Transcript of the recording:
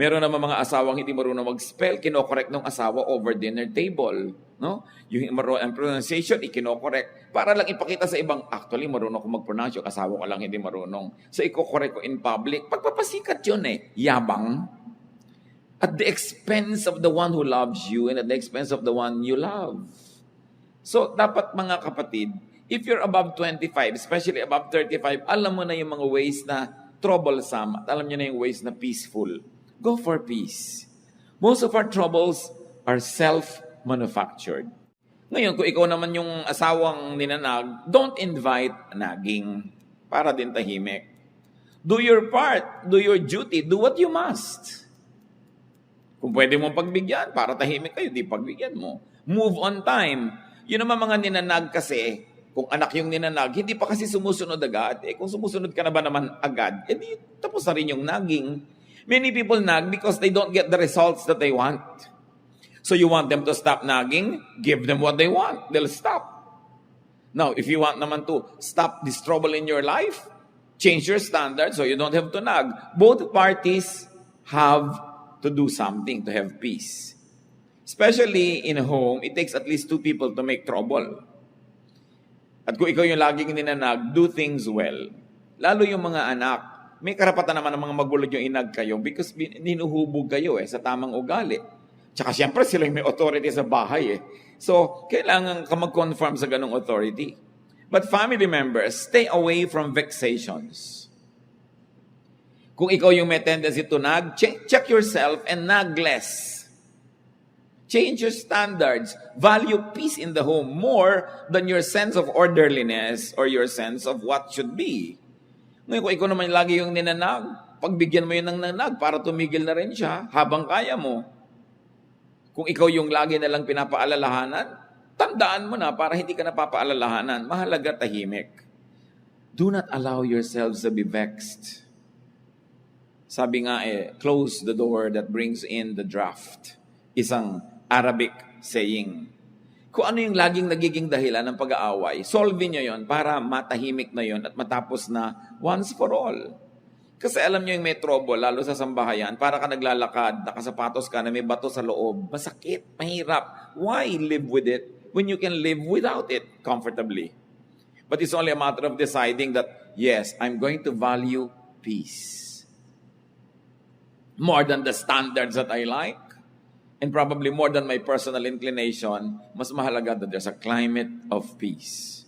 Meron naman mga asawang hindi marunong mag-spell, kinokorek ng asawa over dinner table. No? Yung ang pronunciation, ikinokorek. Para lang ipakita sa ibang, actually, marunong ko mag-pronounce, yung asawa ko lang hindi marunong. So, ikokorek ko in public. Pagpapasikat yun eh. Yabang. At the expense of the one who loves you and at the expense of the one you love. So, dapat mga kapatid, if you're above 25, especially above 35, alam mo na yung mga ways na troublesome at alam nyo na yung ways na peaceful. Go for peace. Most of our troubles are self-manufactured. Ngayon, kung ikaw naman yung asawang ninanag, don't invite nagging para din tahimik. Do your part, do your duty, do what you must. Kung pwede mong pagbigyan, para tahimik kayo, di pagbigyan mo. Move on time. Yun naman mga ninanag kasi, kung anak yung ninanag, hindi pa kasi sumusunod agad. Eh kung sumusunod ka na ba naman agad, eh di tapos na rin yung nagging. Many people nag because they don't get the results that they want. So you want them to stop nagging, give them what they want. They'll stop. Now, if you want naman to stop this trouble in your life, change your standards so you don't have to nag. Both parties have to do something to have peace. Especially in a home, it takes at least two people to make trouble. At kung ikaw yung laging ninanag, do things well. Lalo yung mga anak, may karapatan naman ng mga magulang yung inag kayo because ninuhubog kayo eh sa tamang ugali. Tsaka siyempre sila yung may authority sa bahay eh. So, kailangan ka mag-conform sa ganong authority. But family members, stay away from vexations. Kung ikaw yung may tendency to nag, check, check yourself and nag less. Change your standards. Value peace in the home more than your sense of orderliness or your sense of what should be. Ngayon, kung ikaw naman lagi yung ninanag, pagbigyan mo yun ng nanag para tumigil na rin siya habang kaya mo. Kung ikaw yung lagi na lang pinapaalalahanan, tandaan mo na para hindi ka napapaalalahanan. Mahalaga tahimik. Do not allow yourselves to be vexed. Sabi nga eh, close the door that brings in the draft. Isang Arabic saying. Kung ano yung laging nagiging dahilan ng pag-aaway, solve nyo yon para matahimik na yon at matapos na once for all. Kasi alam nyo yung may trouble, lalo sa sambahayan, para ka naglalakad, nakasapatos ka na may bato sa loob. Masakit, mahirap. Why live with it when you can live without it comfortably? But it's only a matter of deciding that, yes, I'm going to value peace more than the standards that I like, and probably more than my personal inclination, mas mahalaga that there's a climate of peace.